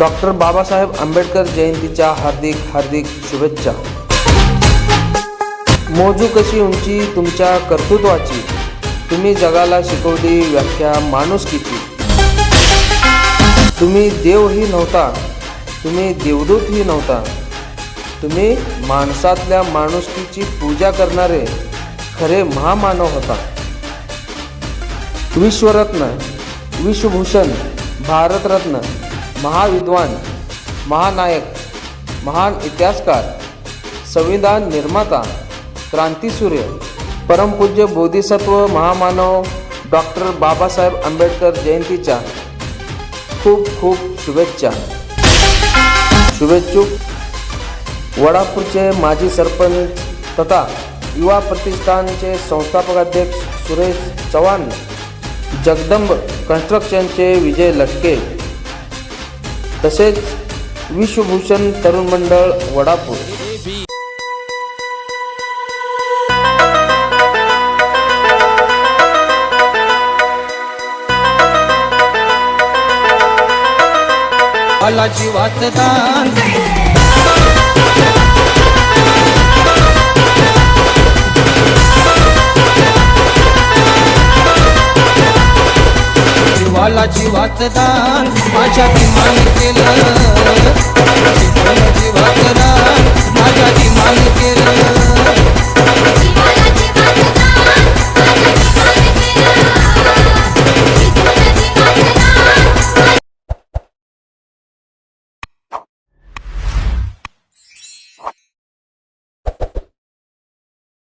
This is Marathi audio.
डॉक्टर बाबासाहेब आंबेडकर जयंतीच्या हार्दिक हार्दिक शुभेच्छा. मोजू कशी उंची तुमच्या कर्तृत्वाची? तुम्ही जगाला शिकवली व्याख्या माणूस किती? तुम्ही देवही नव्हता तुम्ही देवदूतही नव्हता. तुम्ही माणसातल्या माणुसकीची पूजा करणारे खरे महामानव होता. विश्वरत्न विश्वभूषण भारतरत्न महाविद्वान महानायक महान इतिहासकार संविधान निर्माता क्रांतीसूर्य परमपूज्य बोधिसत्व महामानव डॉक्टर बाबासाहेब आंबेडकर जयंतीच्या खूप खूप शुभेच्छा. शुभेच्छुक. वडापूरचे माजी सरपंच तथा युवा प्रतिष्ठानचे संस्थापक अध्यक्ष सुरेश चव्हाण जगदंब कन्स्ट्रक्शनचे विजय लटके. तसेच विश्वभूषण तरुण मंडळ वडापूर. बालाजी दान बालाची जीवाचं माझ्या किमान केलं.